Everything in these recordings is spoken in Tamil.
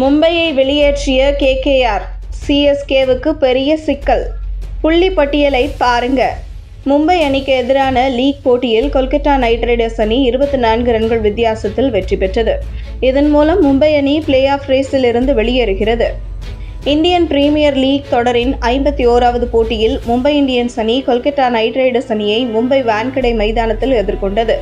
மும்பையை வெளியேற்றிய கேகேஆர் சிஎஸ்கேவுக்கு பெரிய சிக்கல். புள்ளி பட்டியலை பாருங்க. மும்பை அணிக்கு எதிரான லீக் போட்டியில் கொல்கத்தா நைட் ரைடர்ஸ் அணி இருபத்தி நான்கு ரன்கள் வித்தியாசத்தில் வெற்றி பெற்றது. இதன் மூலம் மும்பை அணி பிளே ஆஃப் ரேஸில் இருந்து வெளியேறுகிறது. இந்தியன் பிரீமியர் லீக் தொடரின் ஐம்பத்தி ஓராவது போட்டியில் மும்பை இந்தியன்ஸ் அணி கொல்கத்தா நைட் ரைடர்ஸ் அணியை மும்பை வான்கடை மைதானத்தில் எதிர்கொண்டது.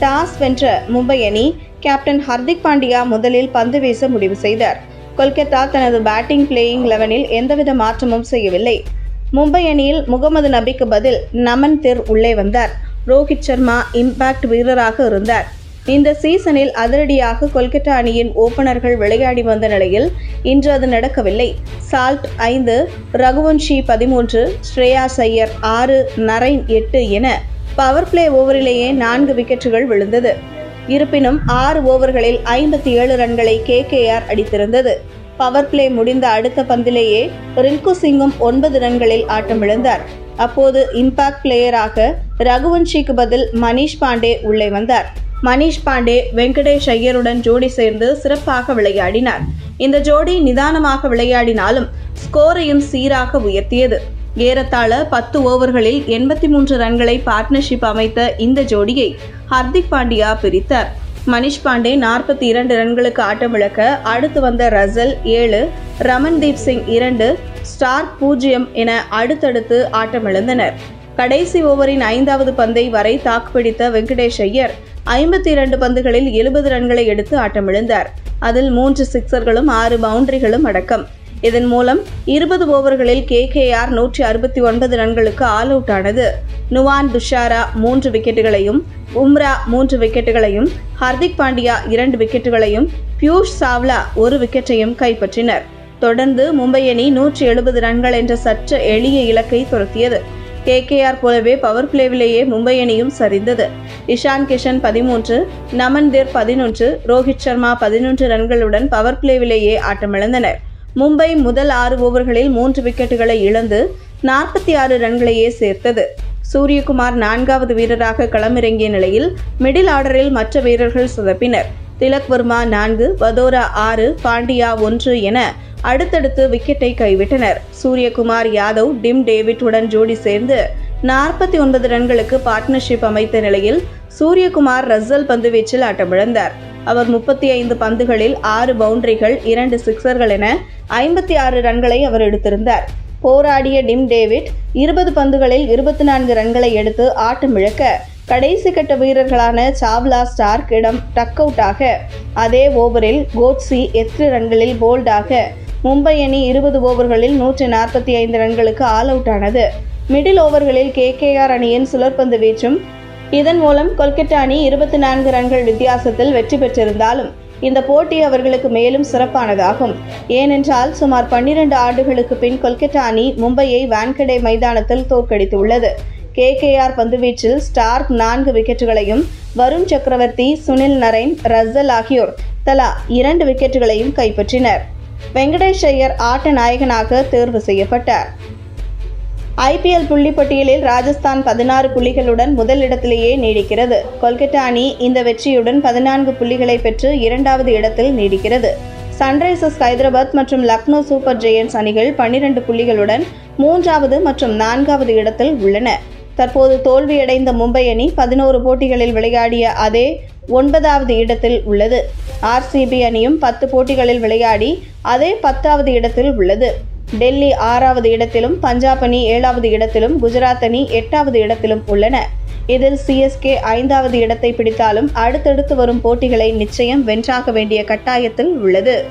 டாஸ் வென்ற மும்பை அணி கேப்டன் ஹர்திக் பாண்டியா முதலில் பந்து வீச முடிவு செய்தார். கொல்கத்தா தனது பேட்டிங் பிளேயிங் லெவனில் எந்தவித மாற்றமும் செய்யவில்லை. மும்பை அணியில் முகமது நபிக்கு பதில் நமன் திர் உள்ளே வந்தார். ரோஹித் சர்மா இம்பாக்ட் வீரராக இருந்தார். இந்த சீசனில் அதிரடியாக கொல்கத்தா அணியின் ஓபனர்கள் விளையாடி வந்த நிலையில் இன்று அது நடக்கவில்லை. சால்ட் ஐந்து ரகுவன்ஷி பதிமூன்று ஸ்ரேயா சையர் ஆறு நரைன் எட்டு என பவர் பிளே ஓவரிலேயே நான்கு விக்கெட்டுகள் விழுந்தது. இருப்பினும் ஆறு ஓவர்களில் ஐம்பத்தி ஏழு ரன்களை கே கேஆர் அடித்திருந்தது. பவர் பிளே முடிந்த அடுத்த பந்திலேயே ரிங்கு சிங்கும் ஒன்பது ரன்களில் ஆட்டமிழந்தார் அப்போது இம்பாக்ட் பிளேயராக ரகுவன்ஷிக்கு பதில் மணீஷ் பாண்டே உள்ளே வந்தார். மணீஷ் பாண்டே வெங்கடேஷ் ஐயருடன் ஜோடி சேர்ந்து சிறப்பாக விளையாடினார். இந்த ஜோடி நிதானமாக விளையாடினாலும் ஸ்கோரையும் சீராக உயர்த்தியது. ஏறத்தாழ பத்து ஓவர்களில் எண்பத்தி மூன்று ரன்களை பார்ட்னர்ஷிப் அமைத்த இந்த ஜோடியை ஹர்திக் பாண்டியா பிரித்தார். மணிஷ் பாண்டே நாற்பத்தி இரண்டு ரன்களுக்கு ஆட்டமிழக்க அடுத்து வந்த ரசல் ஏழு ரமன்தீப் சிங் இரண்டு ஸ்டார் பூஜ்ஜியம் என அடுத்தடுத்து ஆட்டமிழந்தனர் கடைசி ஓவரின் ஐந்தாவது பந்தை வரை தாக்குப்பிடித்த வெங்கடேஷ் ஐயர் ஐம்பத்தி இரண்டு பந்துகளில் எழுபது ரன்களை எடுத்து ஆட்டமிழந்தார் அதில் மூன்று சிக்சர்களும் ஆறு பவுண்டரிகளும் அடக்கம். இதன் மூலம் இருபது ஓவர்களில் கேகேஆர் நூற்றி அறுபத்தி ஒன்பது ரன்களுக்கு ஆல் அவுட் ஆனது. நுவான் துஷாரா மூன்று விக்கெட்டுகளையும் உம்ரா மூன்று விக்கெட்டுகளையும் ஹர்திக் பாண்டியா இரண்டு விக்கெட்டுகளையும் பியூஷ் சாவ்லா ஒரு விக்கெட்டையும் கைப்பற்றினர். தொடர்ந்து மும்பை அணி நூற்றி எழுபது ரன்கள் என்ற சற்று எளிய இலக்கை துரத்தியது. கேகேஆர் போலவே பவர் பிளேவிலேயே மும்பை அணியும் சரிந்தது. இஷான் கிஷன் பதிமூன்று நமன்தீர் பதினொன்று ரோஹித் சர்மா பதினொன்று ரன்களுடன் பவர் பிளேவிலேயே ஆட்டமிழந்தனர். மும்பை முதல் ஆறு ஓவர்களில் மூன்று விக்கெட்டுகளை இழந்து நாற்பத்தி ஆறு ரன்களையே சேர்த்தது. சூரியகுமார் நான்காவது வீரராக களமிறங்கிய நிலையில் மிடில் ஆர்டரில் மற்ற வீரர்கள் சொதப்பினர். திலக் வர்மா நான்கு வதோரா ஆறு பாண்டியா ஒன்று என அடுத்தடுத்து விக்கெட்டை கைவிட்டனர். சூரியகுமார் யாதவ் டிம் டேவிட்டுடன் ஜோடி சேர்ந்து நாற்பத்தி ஒன்பது ரன்களுக்கு பார்ட்னர்ஷிப் அமைத்த நிலையில் சூரியகுமார் ரசல் பந்துவீச்சில் ஆட்டமிழந்தார். அவர் முப்பத்தி ஐந்து பந்துகளில் ஆறு பவுண்டரிகள் இரண்டு சிக்சர்கள் என ஐம்பத்தி ஆறு ரன்களை அவர் எடுத்திருந்தார். போராடிய டிம் டேவிட் இருபது பந்துகளில் இருபத்தி நான்கு ரன்களை எடுத்து ஆட்டமிழக்க கடைசி கட்ட வீரர்களான சாவ்லா ஸ்டார்க் இடம் டக் அவுட்டாக அதே ஓவரில் கோட்ஸி எட்டு ரன்களில் போல்டாக. மும்பை அணி இருபது ஓவர்களில் நூற்றி நாற்பத்தி ஐந்து ரன்களுக்கு ஆல் அவுட் ஆனது மிடில் ஓவர்களில் கேகேஆர் அணியின் சுழற்பந்து வீச்சும் இதன் மூலம் கொல்கத்தா அணி இருபத்தி நான்கு ரன்கள் வித்தியாசத்தில் வெற்றி பெற்றிருந்தாலும் இந்த போட்டி அவர்களுக்கு மேலும் சிறப்பானதாகும். ஏனென்றால் சுமார் பன்னிரண்டு ஆண்டுகளுக்கு பின் கொல்கத்தா அணி மும்பையை வான்கடே மைதானத்தில் தோற்கடித்துள்ளது. கேகேஆர் பந்துவீச்சில் ஸ்டார்க் நான்கு விக்கெட்டுகளையும் வருண் சக்கரவர்த்தி சுனில் நரேன் ரசல் ஆகியோர் தலா இரண்டு விக்கெட்டுகளையும் கைப்பற்றினர். வெங்கடேஷ் ஐயர் ஆட்ட நாயகனாக தேர்வு செய்யப்பட்டார். ஐபிஎல் புள்ளி பட்டியலில் ராஜஸ்தான் பதினாறு புள்ளிகளுடன் முதலிடத்திலேயே நீடிக்கிறது. கொல்கத்தா அணி இந்த வெற்றியுடன் பதினான்கு புள்ளிகளை பெற்று இரண்டாவது இடத்தில் நீடிக்கிறது. சன்ரைசர்ஸ் ஹைதராபாத் மற்றும் லக்னோ சூப்பர் ஜெயன்ஸ் அணிகள் பன்னிரண்டு புள்ளிகளுடன் மூன்றாவது மற்றும் நான்காவது இடத்தில் உள்ளன. தற்போது தோல்வியடைந்த மும்பை அணி பதினோரு போட்டிகளில் விளையாடிய அதே ஒன்பதாவது இடத்தில் உள்ளது. ஆர்சிபி அணியும் பத்து போட்டிகளில் விளையாடி அதே பத்தாவது இடத்தில் உள்ளது. டெல்லி ஆறாவது இடத்திலும் பஞ்சாப் அணி ஏழாவது இடத்திலும் குஜராத் அணி எட்டாவது இடத்திலும் உள்ளன. இதில் சிஎஸ்கே ஐந்தாவது இடத்தை பிடித்தாலும் அடுத்தடுத்து வரும் போட்டிகளை நிச்சயம் வென்றாக வேண்டிய கட்டாயத்தில் உள்ளது.